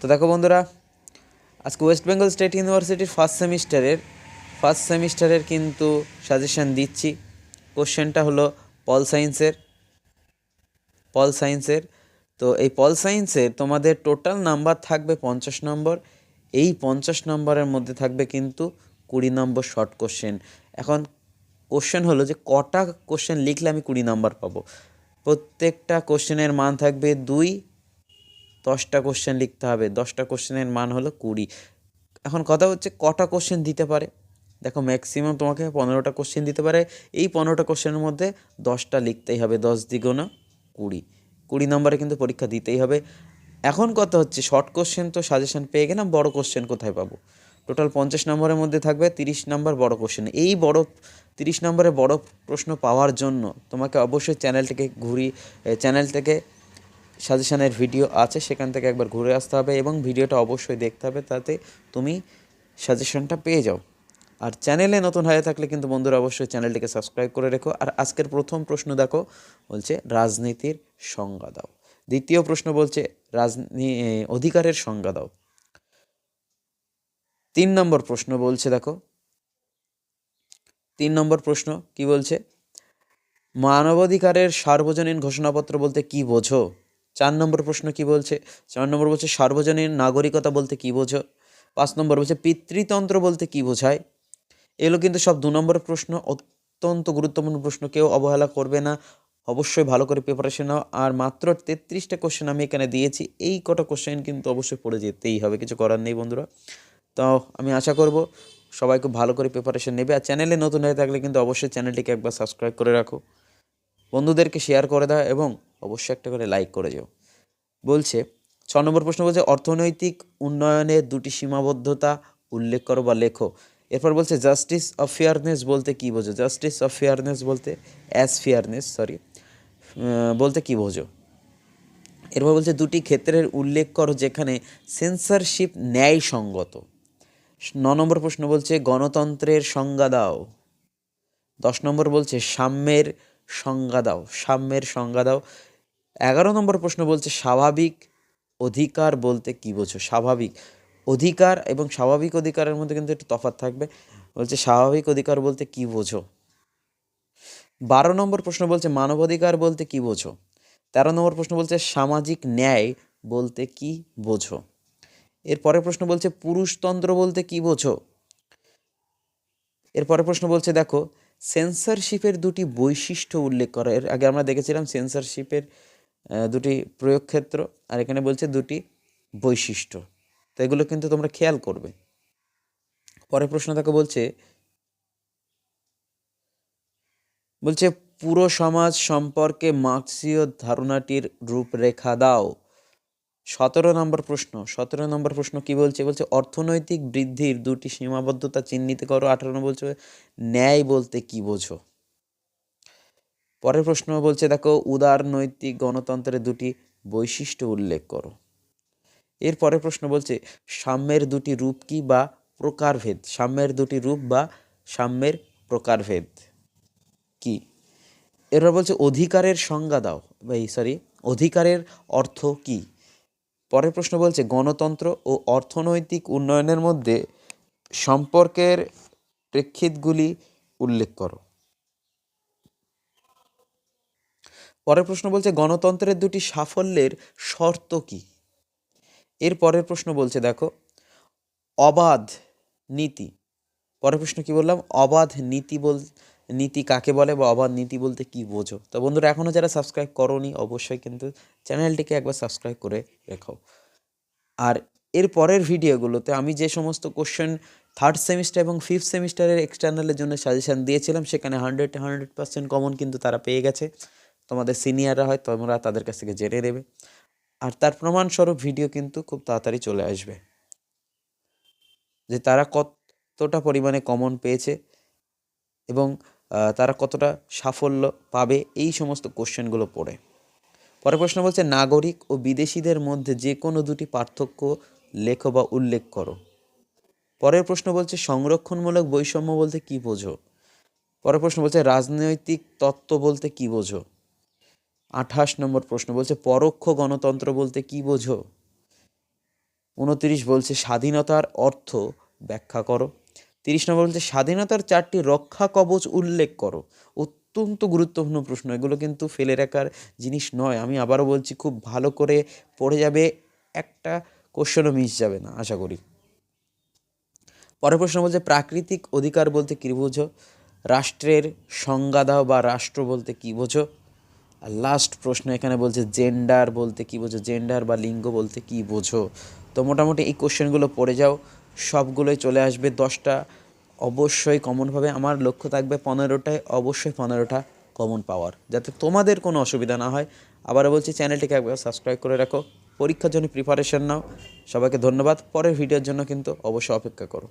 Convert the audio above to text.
তো দেখো বন্ধুরা, আজকে ওয়েস্ট বেঙ্গল স্টেট ইউনিভার্সিটির ফার্স্ট সেমিস্টারের ফার্স্ট সেমিস্টারের কিন্তু সাজেশন দিচ্ছি। কোশ্চেনটা হলো পল সায়েন্সের পল সায়েন্সের তো এই পল সায়েন্সের তোমাদের টোটাল নাম্বার থাকবে পঞ্চাশ নম্বর এই পঞ্চাশ নম্বরের মধ্যে থাকবে কিন্তু কুড়ি নম্বর শর্ট কোশ্চেন এখন কোশ্চেন হলো যে কটা কোশ্চেন লিখলে আমি কুড়ি নম্বর পাবো? প্রত্যেকটা কোশ্চেনের মান থাকবে দুই দশটা কোশ্চেন লিখতে হবে। দশটা কোশ্চেনের মান হলো কুড়ি। এখন কথা হচ্ছে কটা কোশ্চেন দিতে পারে? দেখো ম্যাক্সিমাম তোমাকে পনেরোটা কোশ্চেন দিতে পারে। এই পনেরোটা কোশ্চেনের মধ্যে দশটা লিখতেই হবে। দশ দ্বিগুণ কুড়ি। কুড়ি নম্বরে কিন্তু পরীক্ষা দিতেই হবে। এখন কথা হচ্ছে শর্ট কোশ্চেন তো সাজেশন পেয়ে গেলাম, বড় কোশ্চেন কোথায় পাবো? টোটাল পঞ্চাশ নম্বরের মধ্যে থাকবে তিরিশ নম্বর বড় কোশ্চেন এই বড় তিরিশ নম্বরে বড় প্রশ্ন পাওয়ার জন্য তোমাকে অবশ্যই চ্যানেলটিকে ঘুরি চ্যানেল থেকে সাজেশনের ভিডিও আছে, সেখান থেকে একবার ঘুরে আসতে হবে এবং ভিডিওটা অবশ্যই দেখতে হবে, তাতে তুমি সাজেশনটা পেয়ে যাও। আর চ্যানেলে নতুন হয়ে থাকলে কিন্তু বন্ধুরা অবশ্যই চ্যানেলটিকে সাবস্ক্রাইব করে রেখো। আর আজকের প্রথম প্রশ্ন দেখো, বলছে রাজনীতির সংজ্ঞা দাও। দ্বিতীয় প্রশ্ন বলছে রাজনী অধিকারের সংজ্ঞা দাও। তিন নম্বর প্রশ্ন বলছে দেখো, তিন নম্বর প্রশ্ন কি বলছে? মানবাধিকারের সার্বজনীন ঘোষণাপত্র বলতে কি বোঝো? চার নম্বর প্রশ্ন কি বলছে? চার নম্বর বলছে, সার্বজনীন নাগরিকতা বলতে কি বোঝো? পাঁচ নম্বর বলছে, পিতৃতন্ত্র বলতে কি বোঝায়? এগুলো কিন্তু সব দু নম্বর প্রশ্ন, অত্যন্ত গুরুত্বপূর্ণ প্রশ্ন, কেউ অবহেলা করবে না। অবশ্যই ভালো করে প্রিপারেশন নাও। আর মাত্র তেত্রিশটা কোশ্চেন আমি এখানে দিয়েছি। এই কটা কোশ্চেন কিন্তু অবশ্যই পড়ে যেতেই হবে, কিছু করার নেই বন্ধুরা। তো আমি আশা করব সবাই খুব ভালো করে প্রিপারেশন নেবে। আর চ্যানেলে নতুন হয়ে থাকলে কিন্তু অবশ্যই চ্যানেলটিকে একবার সাবস্ক্রাইব করে রাখো। বন্ধুদেরকে শেয়ার করে দাও এবং অবশ্যই একটা করে লাইক করে যাও। বলছে, ছ নম্বর প্রশ্ন বলছে, অর্থনৈতিক উন্নয়নের দুটি সীমাবদ্ধতা উল্লেখ করো বা লেখো। এরপর বলছে জাস্টিস অফ ফেয়ারনেস বলতে কী বোঝো? জাস্টিস অফ ফেয়ারনেস বলতে অ্যাজ ফেয়ারনেস সরি বলতে কী বোঝো? এরপর বলছে, দুটি ক্ষেত্রের উল্লেখ করো যেখানে সেন্সরশিপ ন্যায়সঙ্গত। ন নম্বর প্রশ্ন বলছে, গণতন্ত্রের সংজ্ঞা দাও। দশ নম্বর বলছে, সাম্যের সংজ্ঞা দাও। সাম্যের সংজ্ঞা দাও। এগারো নম্বর প্রশ্ন বলছে, স্বাভাবিক অধিকার বলতে কী বোঝো? স্বাভাবিক অধিকার এবং স্বাভাবিক অধিকারের মধ্যে কিন্তু একটু তফাৎ থাকবে। বলছে, স্বাভাবিক অধিকার বলতে কী বোঝো? বারো নম্বর প্রশ্ন বলছে, মানবাধিকার বলতে কী বোঝো? তেরো নম্বর প্রশ্ন বলছে, সামাজিক ন্যায় বলতে কি বোঝো? এরপরের প্রশ্ন বলছে, পুরুষতন্ত্র বলতে কি বোঝো? এরপরের প্রশ্ন বলছে, দেখো সেন্সরশিপের দুটি বৈশিষ্ট্য উল্লেখ করা। এর আগে আমরা দেখেছিলাম সেন্সরশিপের দুটি প্রয়োগ ক্ষেত্র আর এখানে বলছে দুটি বৈশিষ্ট্য। তো এগুলো কিন্তু তোমরা খেয়াল করবে। পরের প্রশ্ন তাকে বলছে বলছে, পুরো সমাজ সম্পর্কে মার্ক্সীয় ধারণাটির রূপরেখা দাও। সতেরো নম্বর প্রশ্ন, সতেরো নম্বর প্রশ্ন কি বলছে? বলছে, অর্থনৈতিক বৃদ্ধির দুটি সীমাবদ্ধতা চিহ্নিত করো। আঠারো বলছে, ন্যায় বলতে কি বোঝো? পরের প্রশ্ন বলছে, দেখো, উদার নৈতিক গণতন্ত্রের দুটি বৈশিষ্ট্য উল্লেখ করো। এর পরের প্রশ্ন বলছে, সাম্যের দুটি রূপ কি বা প্রকারভেদ? সাম্যের দুটি রূপ বা সাম্যের প্রকারভেদ কি? এরপর বলছে, অধিকারের সংজ্ঞা দাও। এই সরি অধিকারের অর্থ কি? পরের প্রশ্ন বলছে, গণতন্ত্র ও অর্থনৈতিক উন্নয়নের মধ্যে সম্পর্কের প্রেক্ষিতগুলি উল্লেখ করো। পরের প্রশ্ন বলছে, গণতন্ত্রের দুটি সাফল্যের শর্ত কি? এর পরের প্রশ্ন বলছে, দেখো, অবাধ নীতি। পরের প্রশ্ন কি বললাম? অবাধ নীতি বল, নীতি কাকে বলে বা অবাধ নীতি বলতে কি বোঝো? তো বন্ধুরা এখনও যারা সাবস্ক্রাইব করনি, অবশ্যই কিন্তু চ্যানেলটিকে একবার সাবস্ক্রাইব করে রেখো। আর এর পরের ভিডিওগুলোতে আমি যে সমস্ত কোশ্চেন থার্ড সেমিস্টার এবং ফিফথ সেমিস্টারের এক্সটার্নালের জন্য সাজেশান দিয়েছিলাম, সেখানে হান্ড্রেড হান্ড্রেড পার্সেন্ট কমন কিন্তু তারা পেয়ে গেছে। তোমাদের সিনিয়ররা হয়, তোমরা তাদের কাছ থেকে জেনে নেবে। আর তার প্রমাণস্বরূপ ভিডিও কিন্তু খুব তাড়াতাড়ি চলে আসবে। যে তারা কতটা পরিমাণে কমন পেয়েছে এবং তারা কতটা সাফল্য পাবে, এই সমস্ত কোশ্চেনগুলো পড়ে। পরের প্রশ্ন বলছে, নাগরিক ও বিদেশিদের মধ্যে যে কোনো দুটি পার্থক্য লেখো বা উল্লেখ করো। পরের প্রশ্ন বলছে, সংরক্ষণমূলক বৈষম্য বলতে কি বোঝো? পরের প্রশ্ন বলছে, রাজনৈতিক তত্ত্ব বলতে কি বোঝো? আঠাশ নম্বর প্রশ্ন বলছে, পরোক্ষ গণতন্ত্র বলতে কি বোঝো? উনতিরিশ বলছে, স্বাধীনতার অর্থ ব্যাখ্যা করো। তিরিশ নম্বর বলছে, স্বাধীনতার চারটি রক্ষা কবচ উল্লেখ করো। অত্যন্ত গুরুত্বপূর্ণ প্রশ্ন, এগুলো কিন্তু ফেলে রাখার জিনিস নয়। আমি আবারও বলছি, খুব ভালো করে পড়ে যাবে, একটা কোশ্চেনও মিস যাবে না, আশা করি। পরের প্রশ্ন বলছে, প্রাকৃতিক অধিকার বলতে কী বোঝো? রাষ্ট্রের সংজ্ঞা দাও বা রাষ্ট্র বলতে কী বোঝো? আর লাস্ট প্রশ্ন এখানে বলছে জেন্ডার বলতে কী বোঝো? জেন্ডার বা লিঙ্গ বলতে কী বোঝো? তো মোটামুটি এই কোশ্চেনগুলো পড়ে যাও। সবগুলোই চলে আসবে দশটা। অবশ্যই কমনভাবে আমার লক্ষ্য থাকবে পনেরোটায়। অবশ্যই পনেরোটা কমন পাওয়ার যাতে তোমাদের কোনো অসুবিধা না হয়। আবারও বলছি, চ্যানেলটিকে একবার সাবস্ক্রাইব করে রাখো। পরীক্ষার জন্য প্রিপারেশন নাও। সবাইকে ধন্যবাদ। পরের ভিডিওর জন্য কিন্তু অবশ্যই অপেক্ষা করো।